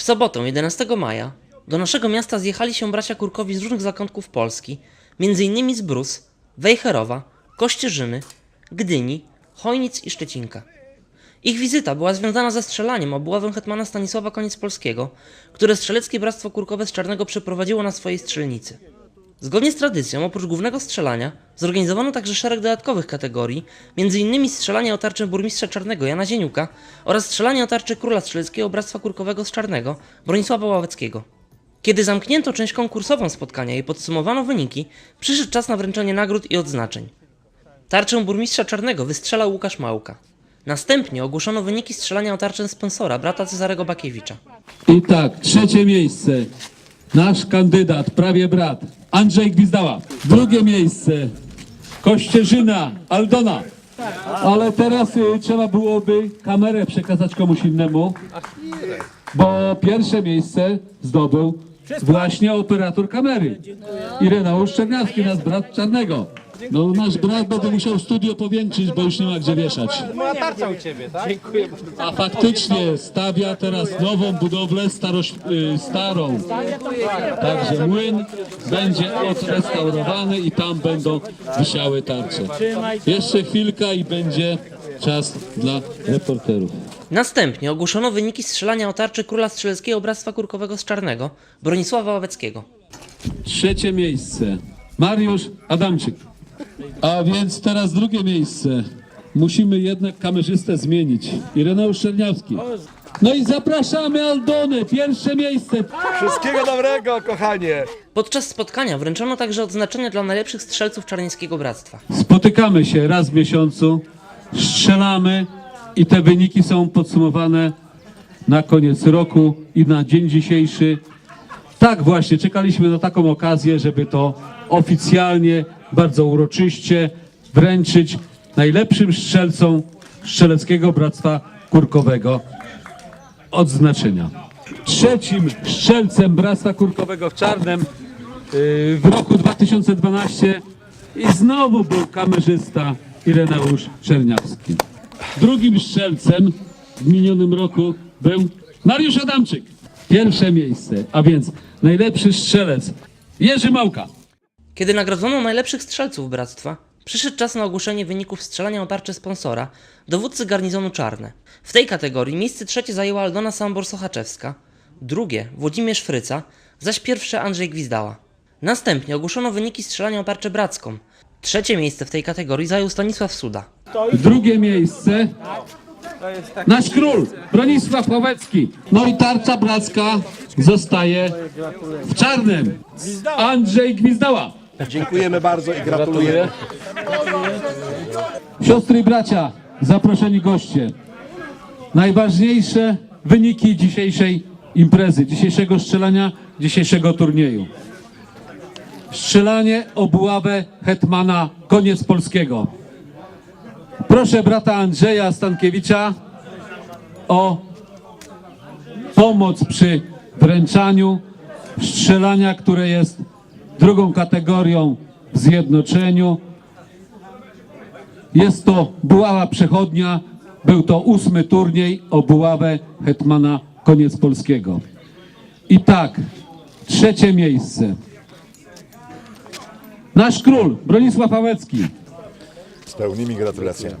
W sobotę 11 maja do naszego miasta zjechali się bracia Kurkowi z różnych zakątków Polski, m.in. z Brus, Wejherowa, Kościerzyny, Gdyni, Chojnic i Szczecinka. Ich wizyta była związana ze strzelaniem obławem hetmana Stanisława Koniec Polskiego, które Strzeleckie Bractwo Kurkowe z Czarnego przeprowadziło na swojej strzelnicy. Zgodnie z tradycją, oprócz głównego strzelania, zorganizowano także szereg dodatkowych kategorii, m.in. strzelanie o tarczę burmistrza Czarnego Jana Zieniuka oraz strzelanie o tarczę króla strzeleckiego Bractwa Kurkowego z Czarnego Bronisława Ławeckiego. Kiedy zamknięto część konkursową spotkania i podsumowano wyniki, przyszedł czas na wręczenie nagród i odznaczeń. Tarczę burmistrza Czarnego wystrzelał Łukasz Małka. Następnie ogłoszono wyniki strzelania o tarczę sponsora, brata Cezarego Bakiewicza. I tak, trzecie miejsce. Nasz kandydat, prawie brat, Andrzej Gwizdała. Drugie miejsce, Kościerzyna, Aldona. Ale teraz y, trzeba byłoby kamerę przekazać komuś innemu, bo pierwsze miejsce zdobył właśnie operator kamery. Ireneusz Czerniawski, nasz brat Czarnego. No nasz brat będzie musiał studio powiększyć, bo już nie ma gdzie wieszać. Moja tarcza u ciebie, tak? Dziękuję bardzo. A faktycznie stawia teraz nową budowlę staroś, y, starą. Także młyn będzie odrestaurowany i tam będą wisiały tarcze. Jeszcze chwilka i będzie czas dla reporterów. Następnie ogłoszono wyniki strzelania o tarczy króla strzeleckiego Bractwa Kurkowego z Czarnego, Bronisława Ławeckiego. Trzecie miejsce. Mariusz Adamczyk. A więc teraz drugie miejsce. Musimy jednak kamerzystę zmienić. Ireneusz Czerniawski. No i zapraszamy Aldonę. Pierwsze miejsce. Wszystkiego dobrego, kochanie. Podczas spotkania wręczono także odznaczenia dla najlepszych strzelców Czarnieńskiego Bractwa. Spotykamy się raz w miesiącu, strzelamy i te wyniki są podsumowane na koniec roku i na dzień dzisiejszy. Tak właśnie, czekaliśmy na taką okazję, żeby to oficjalnie, bardzo uroczyście wręczyć najlepszym strzelcom Strzeleckiego Bractwa Kurkowego odznaczenia. Trzecim strzelcem Bractwa Kurkowego w Czarnem yy, w roku 2012 i znowu był kamerzysta Ireneusz Czerniawski. Drugim strzelcem w minionym roku był Mariusz Adamczyk. Pierwsze miejsce, a więc najlepszy strzelec Jerzy Małka. Kiedy nagrodzono najlepszych strzelców Bractwa, przyszedł czas na ogłoszenie wyników strzelania o tarczę sponsora, dowódcy garnizonu Czarne. W tej kategorii miejsce trzecie zajęła Aldona Sambor-Sochaczewska, drugie Włodzimierz Fryca, zaś pierwsze Andrzej Gwizdała. Następnie ogłoszono wyniki strzelania o tarczę bracką. Trzecie miejsce w tej kategorii zajął Stanisław Suda. Drugie miejsce nasz król Bronisław Ławecki. No i tarcza bracka zostaje w czarnym. Andrzej Gwizdała. Dziękujemy bardzo i gratuluję. Siostry i bracia, zaproszeni goście. Najważniejsze wyniki dzisiejszej imprezy, dzisiejszego strzelania, dzisiejszego turnieju. Strzelanie o buławę Hetmana Koniec Polskiego. Proszę brata Andrzeja Stankiewicza o pomoc przy wręczaniu strzelania, które jest drugą kategorią w zjednoczeniu. Jest to buława przechodnia. Był to ósmy turniej o buławę Hetmana Koniec Polskiego. I tak, trzecie miejsce. Nasz król Bronisław Ławecki. Z pełnymi gratulacjami.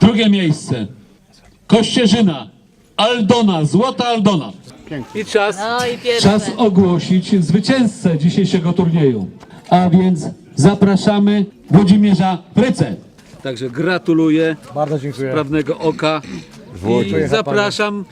Drugie miejsce. Kościerzyna. Aldona, złota Aldona. I czas, No i pierwsze. czas ogłosić zwycięzcę dzisiejszego turnieju. A więc zapraszamy Włodzimierza Frycę. Także gratuluję Bardzo dziękuję. sprawnego oka i zapraszam.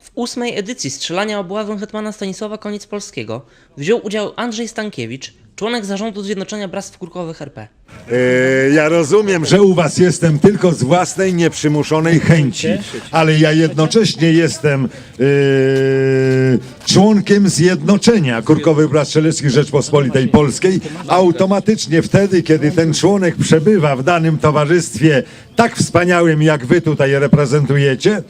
W ósmej edycji strzelania o buławę hetmana Stanisława Koniec Polskiego wziął udział Andrzej Stankiewicz, członek zarządu Zjednoczenia Bractw Kurkowych RP. E, ja rozumiem, że u was jestem tylko z własnej nieprzymuszonej chęci, ale ja jednocześnie jestem e, członkiem Zjednoczenia Kurkowych Brat Strzeleckich Rzeczpospolitej Polskiej. Automatycznie wtedy, kiedy ten członek przebywa w danym towarzystwie tak wspaniałym, jak wy tutaj reprezentujecie,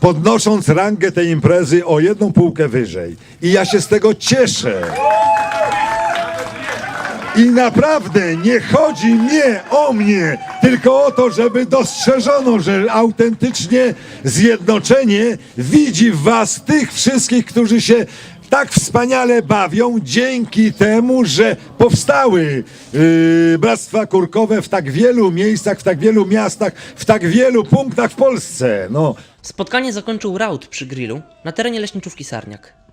podnosząc rangę tej imprezy o jedną półkę wyżej. I ja się z tego cieszę. I naprawdę nie chodzi nie o mnie, tylko o to, żeby dostrzeżono, że autentycznie zjednoczenie widzi w was tych wszystkich, którzy się tak wspaniale bawią dzięki temu, że powstały yy, bractwa kurkowe w tak wielu miejscach, w tak wielu miastach, w tak wielu punktach w Polsce. No. Spotkanie zakończył raut przy grillu na terenie leśniczówki Sarniak.